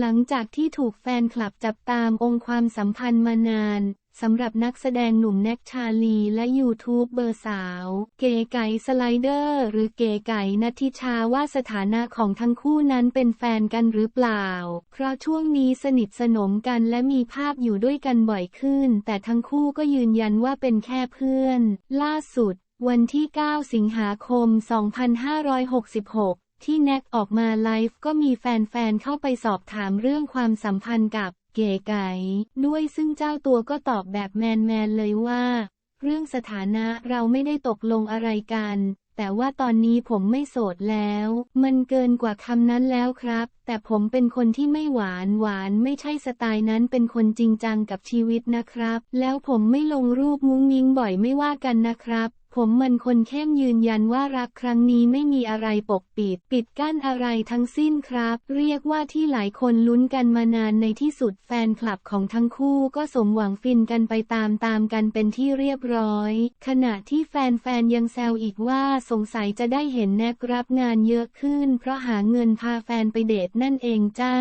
หลังจากที่ถูกแฟนคลับจับตามองค์ความสัมพันธ์มานานสำหรับนักแสดงหนุ่มแน็กชาลีและยูทูบเบอร์สาว เก๋ไก่สไลเดอร์ หรือเก๋ไก่นัทิชาว่าสถานะของทั้งคู่นั้นเป็นแฟนกันหรือเปล่า เพราะช่วงนี้สนิทสนมกันและมีภาพอยู่ด้วยกันบ่อยขึ้น แต่ทั้งคู่ก็ยืนยันว่าเป็นแค่เพื่อน ล่าสุด วันที่ 9 สิงหาคม 2566 ที่แน็กออกมาไลฟ์ก็มีแฟนๆเข้าไปสอบถามเรื่องความสัมพันธ์กับเก๋ไก่ด้วยซึ่งเจ้าตัวก็ตอบแบบแมนๆเลยว่า เรื่องสถานะเราไม่ได้ตกลงอะไรกัน แต่ว่าตอนนี้ผมไม่โสดแล้ว มันเกินกว่าคำนั้นแล้วครับ แต่ผมเป็นคนที่ไม่หวานหวานไม่ใช่สไตล์นั้นเป็นคนจริงจังกับชีวิตนะครับ แล้วผมไม่ลงรูปมุ้งมิ้งบ่อยไม่ว่ากันนะครับ ผมมันคนเข้มยืนยันว่ารักครั้งนี้ไม่มีอะไรปกปิด ปิดกั้นอะไรทั้งสิ้นครับ เรียกว่าที่หลายคนลุ้นกันมานานในที่สุดแฟนคลับของทั้งคู่ก็สมหวังฟินกันไปตามตามๆกันเป็นที่เรียบร้อย ขณะที่แฟนๆยังแซวอีกว่าสงสัยจะได้เห็นแนกรับงานเยอะขึ้น เพราะหาเงินพาแฟนไปเดทนั่นเองจ้า